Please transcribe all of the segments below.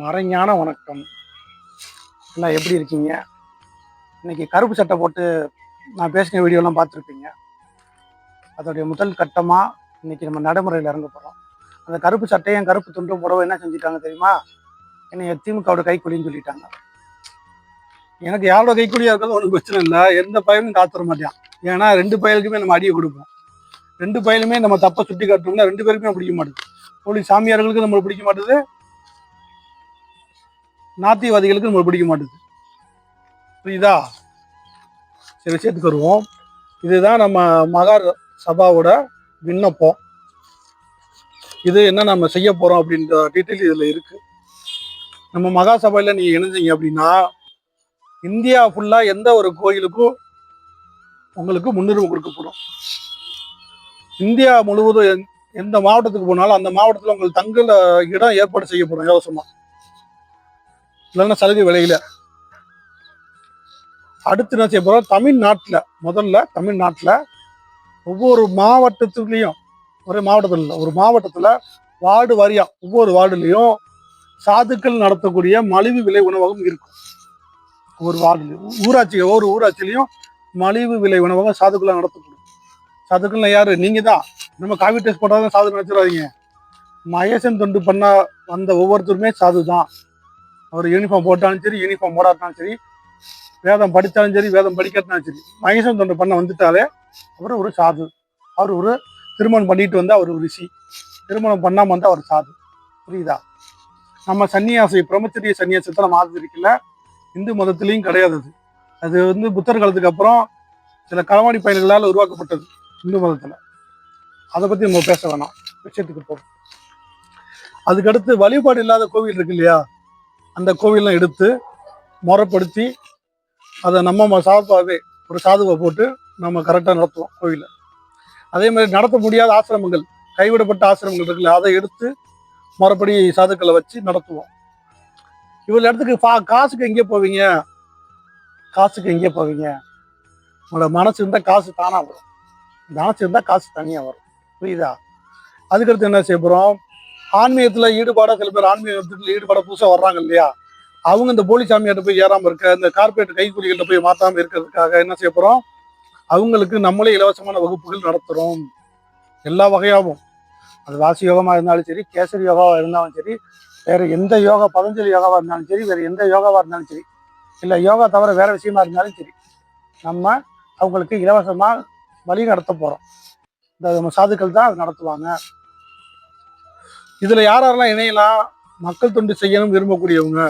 மறைஞான வணக்கம். என்ன எப்படி இருக்கீங்க? இன்னைக்கு கருப்பு சட்டை போட்டு நான் பேசின வீடியோலாம் பார்த்துருப்பீங்க. அதோடைய முதல் கட்டமாக இன்னைக்கு நம்ம நடைமுறையில் இறங்க போகிறோம் அந்த கருப்பு சட்டையும் கருப்பு துண்டும் புடவை என்ன செஞ்சுட்டாங்க தெரியுமா? என்னை திமுகவோட கைக்குழின்னு சொல்லிட்டாங்க. எனக்கு யாரோட கைக்குழியாக இருக்கிறது ஒன்றும் பிரச்சனை இல்லை. எந்த பயனும் காத்துற மாட்டேன். ஏன்னா ரெண்டு பயலுக்குமே நம்ம அடியை கொடுப்போம். ரெண்டு பயலுமே நம்ம தப்பை சுட்டி காட்டுறோம்னா ரெண்டு பேருக்குமே பிடிக்க மாட்டேது. போலீஸ் சாமியார்களுக்கு நம்மளை பிடிக்க மாட்டேது. நாத்தியவாதிகளுக்கு நம்மளுக்கு பிடிக்க மாட்டேங்குது புரியுதா? சரி விஷயத்துக்கு வருவோம் இதுதான் நம்ம மகார் சபாவோட விண்ணப்பம். இது என்ன நம்ம செய்ய போகிறோம் அப்படின்ற டீட்டெயில் இதில் இருக்குது நம்ம மகா சபையில் நீங்கள் இணைஞ்சீங்க அப்படின்னா இந்தியா ஃபுல்லாக எந்த ஒரு கோயிலுக்கும் உங்களுக்கு முன்னுரிமை கொடுக்கப்படும். இந்தியா முழுவதும் எந்- எந்த மாவட்டத்துக்கு போனாலும் அந்த மாவட்டத்தில் உங்களுக்கு தங்குல இடம் ஏற்பாடு செய்யப்படும் இலவசமா. இல்லைன்னா சலுகை விலையில. அடுத்து என்ன செய்ய போகிறோம் தமிழ்நாட்டில் முதல்ல தமிழ்நாட்டில் ஒவ்வொரு மாவட்டத்துலேயும் ஒரே மாவட்டத்தில் இல்லை ஒரு மாவட்டத்தில் வார்டு வாரியாக ஒவ்வொரு வார்டுலேயும் சாதுக்கள் நடத்தக்கூடிய மலிவு விலை உணவகம் இருக்கும். ஒரு வார்டுலையும். ஊராட்சி ஒவ்வொரு ஊராட்சியிலையும் மலிவு விலை உணவகம் சாதுக்களாக நடத்தப்படும். சாதுக்கள்னா யார்? நீங்கள் தான் நம்ம காவி டெஸ்ட் போட்டாதான் சாது நினச்சிடாதீங்க. மகேசன் தொண்டு பண்ண வந்த ஒவ்வொருத்தருமே சாது தான் அவர் யூனிஃபார்ம் போட்டாலும் சரி யூனிஃபார்ம் போடாட்டாலும் சரி வேதம் படித்தாலும் சரி வேதம் படிக்காட்டாலும் சரி மகேசன் தொண்டை பண்ண வந்துட்டாலே அவர் ஒரு சாது. அவர் ஒரு திருமணம் பண்ணிட்டு வந்தால் அவர் ரிஷி. திருமணம் பண்ணாமல் வந்தால் அவர் சாது. புரியுதா? நம்ம சன்னியாசி பிரம்மச்சரிய சன்னியாசத்தை நம்ம ஆதரிக்கல இந்து மதத்திலையும் கிடையாது அது. அது வந்து புத்தர் காலத்துக்கு அப்புறம் சில களவாணி பயணிகளால் உருவாக்கப்பட்டது இந்து மதத்தில். அதை பற்றி நம்ம பேச வேணாம். விஷயத்துக்கு போகும் அதுக்கடுத்து வழிபாடு இல்லாத கோவில் இருக்கு இல்லையா? அந்த கோவில்லாம் எடுத்து முறைப்படுத்தி அதை நம்ம ம- ஒரு சாதுவை போட்டு நம்ம கரெக்டாக நடத்துவோம் கோவிலை அதே மாதிரி நடத்த முடியாத ஆசிரமங்கள் கைவிடப்பட்ட ஆசிரமங்கள் இருக்குல்ல அதை எடுத்து மறுபடி சாதுக்களை வச்சு நடத்துவோம். இவ்வளோ இடத்துக்கு பா காசுக்கு எங்கே போவீங்க? காசுக்கு எங்கே போவீங்க? உங்களோட மனசு இருந்தால் காசு தானாக வரும். மனசு இருந்தால் காசு தனியாக வரும். புரியுதா? அதுக்கடுத்து என்ன செய்ய போகிறோம் ஆன்மீகத்தில் ஈடுபாடாக சில பேர் ஆன்மீகத்தில் ஈடுபாடாக புதுசாக வர்றாங்க இல்லையா? அவங்க இந்த போலி சாமியார்ட்ட போய் ஏறாமல் இருக்க இந்த கார்பரேட் கைக்கூலிகிட்ட போய் மாற்றாமல் இருக்கிறதுக்காக என்ன செய்ய போகிறோம் அவங்களுக்கு நம்மளே இலவசமான வகுப்புகள் நடத்துகிறோம் எல்லா வகையாகவும் அது வாசி யோகமாக இருந்தாலும் சரி கேசரி யோகாவாக இருந்தாலும் சரி வேறு எந்த யோகா பதஞ்சலி யோகாவாக இருந்தாலும் சரி வேறு எந்த யோகாவாக இருந்தாலும் சரி இல்லை யோகா தவிர வேறு விஷயமா இருந்தாலும் சரி நம்ம அவங்களுக்கு இலவசமாக வழி நடத்த போகிறோம் இந்த நம்ம சாதுக்கள் தான் அது நடத்துவாங்க. இதில் யார் யாரெல்லாம் இணையலாம்? மக்கள் தொண்டு செய்யணும் விரும்பக்கூடியவங்க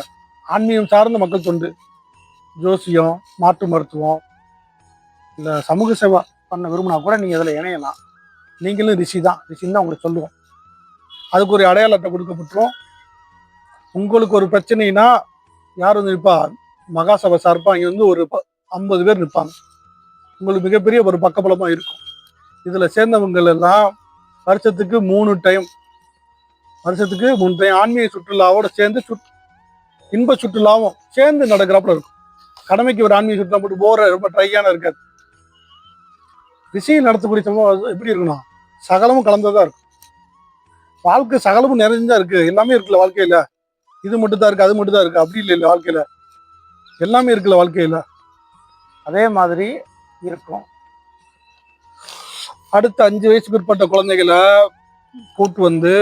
ஆன்மீகம் சார்ந்த மக்கள் தொண்டு ஜோசியம் மாற்று மருத்துவம் இல்லை சமூக சேவை பண்ண விரும்பினா கூட நீங்கள் இதில் இணையலாம். நீங்களும் ரிஷி தான். ரிஷின்னு தான் உங்களுக்கு சொல்லுவோம். அதுக்கு ஒரு அடையாள அட்டை கொடுக்கப்பட்டுரும். உங்களுக்கு ஒரு பிரச்சனைனா யார் வந்து நிற்பா மகாசபை சார்பாக இங்கே வந்து ஒரு ப- ஐம்பது பேர் நிற்பாங்க உங்களுக்கு மிகப்பெரிய ஒரு பக்கபலமாக இருக்கும். இதில் சேர்ந்தவங்க எல்லாம் வருஷத்துக்கு மூணு டைம் வருஷத்துக்கு டைம் ஆன்மீக சுற்றுலாவோட சேர்ந்து சுட் இன்ப சுற்றுலாவும் சேர்ந்து நடக்கிறப்பல இருக்கும். கடமைக்கு ஒரு ஆன்மீக சுற்றுலா போட்டு போற ரொம்ப ட்ரையான இருக்காது ரிஷி நடத்தக்கூடிய சம்பவம் எப்படி இருக்கணும் சகலமும் கலந்ததா இருக்கும். வாழ்க்கை சகலமும் நிறைஞ்சா இருக்கு. எல்லாமே இருக்குல்ல வாழ்க்கையில. இது மட்டும் தான் இருக்கு அது மட்டும் தான் இருக்கு. அப்படி இல்லை இல்ல வாழ்க்கையில. எல்லாமே இருக்குல்ல வாழ்க்கையில. அதே மாதிரி இருக்கும். அடுத்த அஞ்சு வயசுக்கு உட்பட்ட குழந்தைகளை கூட்டு வந்து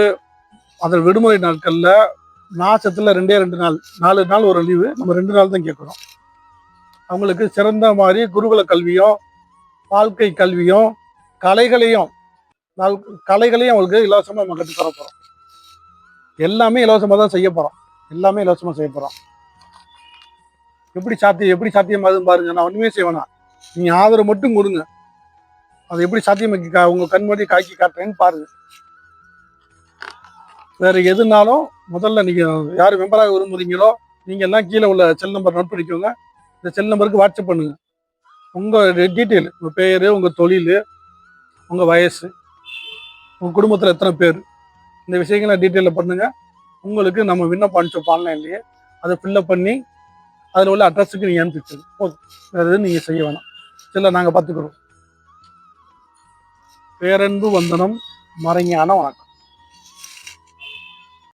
அதில் விடுமுறை நாட்களில் மாசத்தில் ரெண்டே ரெண்டு நாள் நாலு நாள் ஒரு லீவு நம்ம ரெண்டு நாள் தான் கேட்குறோம். அவங்களுக்கு சிறந்த மாதிரி குருகுல கல்வியும் வாழ்க்கை கல்வியும் கலைகளையும் நாள் கலைகளையும் அவங்களுக்கு இலவசமாக நம்ம கற்றுத்தர போகிறோம் எல்லாமே இலவசமாக தான் செய்ய போகிறோம் எல்லாமே இலவசமாக செய்ய போகிறோம் எப்படி சாத்தியம் எப்படி சாத்தியமாகுதுன்னு பாருங்க. நான் ஒன்றுமே செய்வேனா நீங்கள் ஆதரவு மட்டும் கொடுங்க. அது எப்படி சாத்தியமாக்கி உங்கள் உங்கள் கண்மணி காய்ச்சி காட்டுறேன்னு பாருங்கள் வேற எதுனாலும் முதல்ல நீங்கள் யார் மெம்பராக விரும்புறீங்களோ நீங்கள் எல்லாம் கீழே உள்ள செல் நம்பர் நோட் பண்ணிக்கோங்க. இந்த செல் நம்பருக்கு வாட்ஸ்அப் பண்ணுங்க. உங்கள் டீட்டெயில் உங்கள் பேர் உங்கள் தொழில் உங்கள் வயசு உங்கள் குடும்பத்தில் எத்தனை பேர் இந்த விஷயங்களை டீட்டெயிலில் பண்ணுங்க. உங்களுக்கு நம்ம விண்ணப்பம் அனுப்பிச்சோம் ஆன்லைன்லேயே அதை ஃபில்லப் பண்ணி அதில் உள்ள அட்ரஸுக்கு நீங்கள் அனுப்பிச்சிடுங்க போதும். வேறு எதுவும் நீங்கள் செய்ய வேணாம். சில நாங்கள் பார்த்துக்குறோம். பேரன்பு வந்தனம் மறைஞான வணக்கம்.